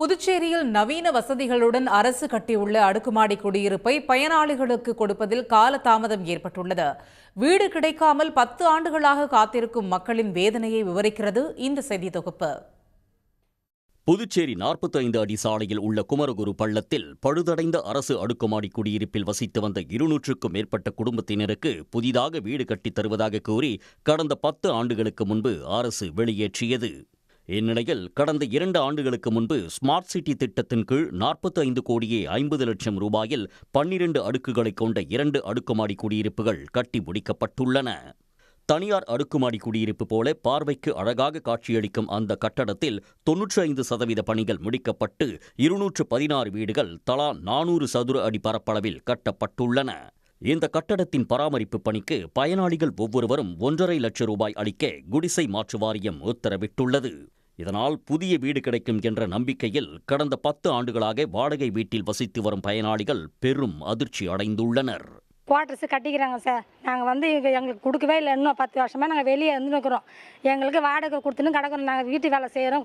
புதுச்சேரியில் நவீன வசதிகளுடன் அரசு கட்டியுள்ள அடுக்குமாடி குடியிருப்பை பயனாளிகளுக்கு கொடுப்பதில் காலதாமதம் ஏற்பட்டுள்ளது. வீடு கிடைக்காமல் பத்து ஆண்டுகளாக காத்திருக்கும் மக்களின் வேதனையை விவரிக்கிறது இந்த செய்தி தொகுப்பு. புதுச்சேரி 45 அடி சாலையில் உள்ள குமரகுரு பள்ளத்தில் பழுதடைந்த அரசு அடுக்குமாடி குடியிருப்பில் வசித்து வந்த இருநூற்றுக்கும் மேற்பட்ட குடும்பத்தினருக்கு புதிதாக வீடு கட்டித் தருவதாக கூறி கடந்த பத்து ஆண்டுகளுக்கு முன்பு அரசு வெளியேற்றியது. இந்நிலையில் கடந்த இரண்டு ஆண்டுகளுக்கு முன்பு ஸ்மார்ட் சிட்டி திட்டத்தின் கீழ் 45 கோடியே ஐம்பது லட்சம் ரூபாயில் பன்னிரண்டு அடுக்குகளைக் கொண்ட இரண்டு அடுக்குமாடி குடியிருப்புகள் கட்டி முடிக்கப்பட்டுள்ளன. தனியார் அடுக்குமாடி குடியிருப்பு போல பார்வைக்கு அழகாக காட்சியளிக்கும் அந்த கட்டடத்தில் தொன்னூற்றி ஐந்து சதவீத பணிகள் முடிக்கப்பட்டு இருநூற்று பதினாறு வீடுகள் தலா நானூறு சதுர அடி பரப்பளவில் கட்டப்பட்டுள்ளன. இந்த கட்டடத்தின் பராமரிப்பு பணிக்கு பயனாளிகள் ஒவ்வொருவரும் ஒன்றரை லட்சம் ரூபாய் அளிக்க குடிசை மாற்று வாரியம் உத்தரவிட்டுள்ளது. இதனால் புதிய வீடு கிடைக்கும் என்ற நம்பிக்கையில் கடந்த பத்து ஆண்டுகளாக வாடகை வீட்டில் வசித்து வரும் பயனாளிகள் பெரும் அதிர்ச்சி அடைந்துள்ளனர். குவார்ட்டர்ஸு கட்டிக்கிறாங்க சார். நாங்கள் வந்து இங்கே எங்களுக்கு கொடுக்கவே இல்லை. இன்னும் பத்து வருஷமாக நாங்கள் வெளியே இருந்துருக்குறோம் எங்களுக்கு வாடகை கொடுத்துன்னு கிடக்குறோம். நாங்கள் வீட்டு வேலை செய்கிறோம்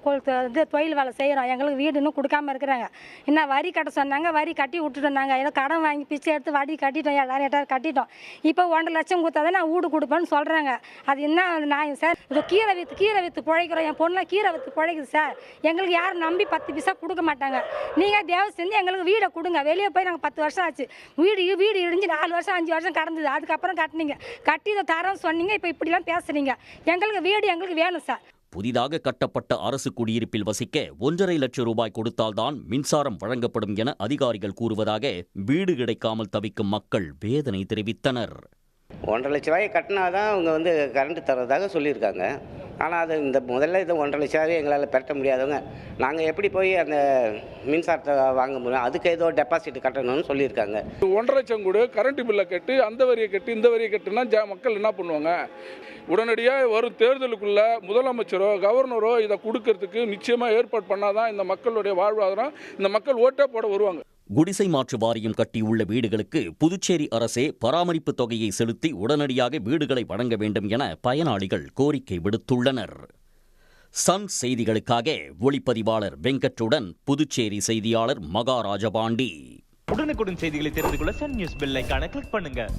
இது தொழில் வேலை செய்கிறோம் எங்களுக்கு வீடு இன்னும் கொடுக்காம இருக்கிறாங்க. இன்னும் வரி கட்ட சொன்னாங்க. வரி கட்டி விட்டுட்டோம் நாங்கள் ஏதோ கடன் வாங்கி பிச்சை எடுத்து வடி கட்டிட்டோம். எல்லாரும் எட்டாயிரம் கட்டிட்டோம். இப்போ ஒன்றரை லட்சம் கொடுத்தா நான் வீடு கொடுப்பேன்னு சொல்கிறாங்க அது என்ன நான் சார்? இது கீரை விற்று கீரை விற்று பிழைக்கிறோம். என் பொண்ணுலாம் கீரை விற்று பிழைக்குது சார். எங்களுக்கு யாரும் நம்பி பத்து பைசா கொடுக்க மாட்டாங்க. நீங்கள் தேவை செஞ்சு எங்களுக்கு வீடை கொடுங்க. வெளியே போய் நாங்கள் பத்து வருஷம் ஆச்சு. வீடு வீடு இடிஞ்சு நாலு வருஷம் அஞ்சு வருஷம் கடந்தது. அதுக்கப்புறம் கட்டினீங்க. கட்டி இதை தரோம் சொன்னீங்க இப்போ இப்படிலாம் பேசுறீங்க. எங்களுக்கு வீடு எங்களுக்கு வேணும் சார். புதிதாக கட்டப்பட்ட அரசு குடியிருப்பில் வசிக்க ஒன்றரை லட்சம் ரூபாய் கொடுத்தால்தான் மின்சாரம் வழங்கப்படும் என அதிகாரிகள் கூறுவதாக வீடு கிடைக்காமல் தவிக்கும் மக்கள் வேதனை தெரிவித்தனர். ஒன்றரை லட்ச ரூபாயை கட்டினா தான் அவங்க வந்து கரண்ட்டு தர்றதாக சொல்லியிருக்காங்க. ஆனால் அது இந்த முதல்ல இது ஒன்றரை லட்ச ரூபாய் எங்களால் பெருட்ட முடியாதவங்க. நாங்கள் எப்படி போய் அந்த மின்சாரத்தை வாங்க முடியும்? அதுக்கு ஏதோ டெபாசிட் கட்டணும்னு சொல்லியிருக்காங்க. ஒன்றரை லட்சம் கூட கரண்ட் பில்லை கட்டி அந்த வரியை கட்டி இந்த வரியை கட்டுனா ஜ மக்கள் என்ன பண்ணுவாங்க? உடனடியாக வரும் தேர்தலுக்குள்ள முதலமைச்சரோ கவர்னரோ இதை கொடுக்கறதுக்கு நிச்சயமாக ஏற்பாடு பண்ணாதான் இந்த மக்களுடைய வாழ்வாதாரம் இந்த மக்கள் ஓட்டே போட வருவாங்க. குடிசை மாற்று வாரியம் கட்டியுள்ள வீடுகளுக்கு புதுச்சேரி அரசே பராமரிப்பு தொகையை செலுத்தி உடனடியாக வீடுகளை வழங்க வேண்டும் என பயனாளிகள் கோரிக்கை விடுத்துள்ளனர். சன் செய்திகளுக்காக ஒளிப்பதிவாளர் வெங்கட்டுடன் புதுச்சேரி செய்தியாளர் மகாராஜபாண்டி உடனுக்குடன் செய்திகளை தெரிந்து கொள்ள சன் நியூஸ் பெல் கிளிக் பண்ணுங்க.